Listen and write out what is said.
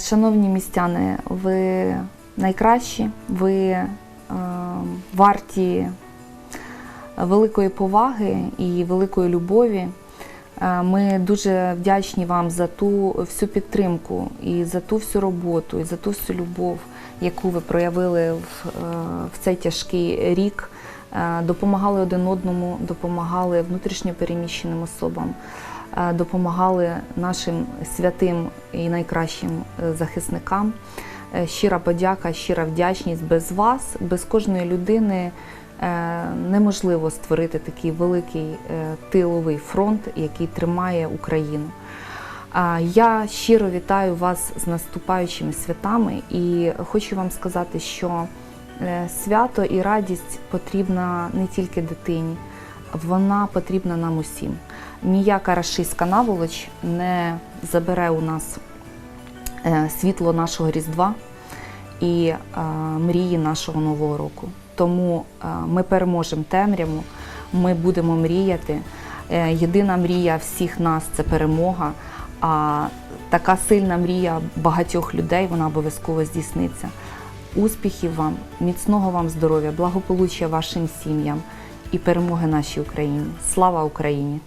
Шановні містяни, ви найкращі, ви е, варті великої поваги і великої любові. Е, Ми дуже вдячні вам за ту всю підтримку і за ту всю роботу, і за ту всю любов, яку ви проявили в, е, в цей тяжкий рік. Допомагали один одному, допомагали внутрішньо переміщеним особам, допомагали нашим святим і найкращим е, захисникам. Е, Щира подяка, щира вдячність. Без вас, без кожної людини е, неможливо створити такий великий е, тиловий фронт, який тримає Україну. Я щиро вітаю вас з наступаючими святами і хочу вам сказати, що е, свято і радість потрібна не тільки дитині, вона потрібна нам усім. Ніяка рашистська наволоч не забере у нас е, світло нашого Різдва і е, мрії нашого Нового року. Тому е, ми переможемо темряву, ми будемо мріяти. Єдина мрія всіх нас це перемога. А така сильна мрія багатьох людей вона обов'язково здійсниться. Успіхів вам, міцного вам здоров'я, благополуччя вашим сім'ям і перемоги нашій Україні. Слава Україні!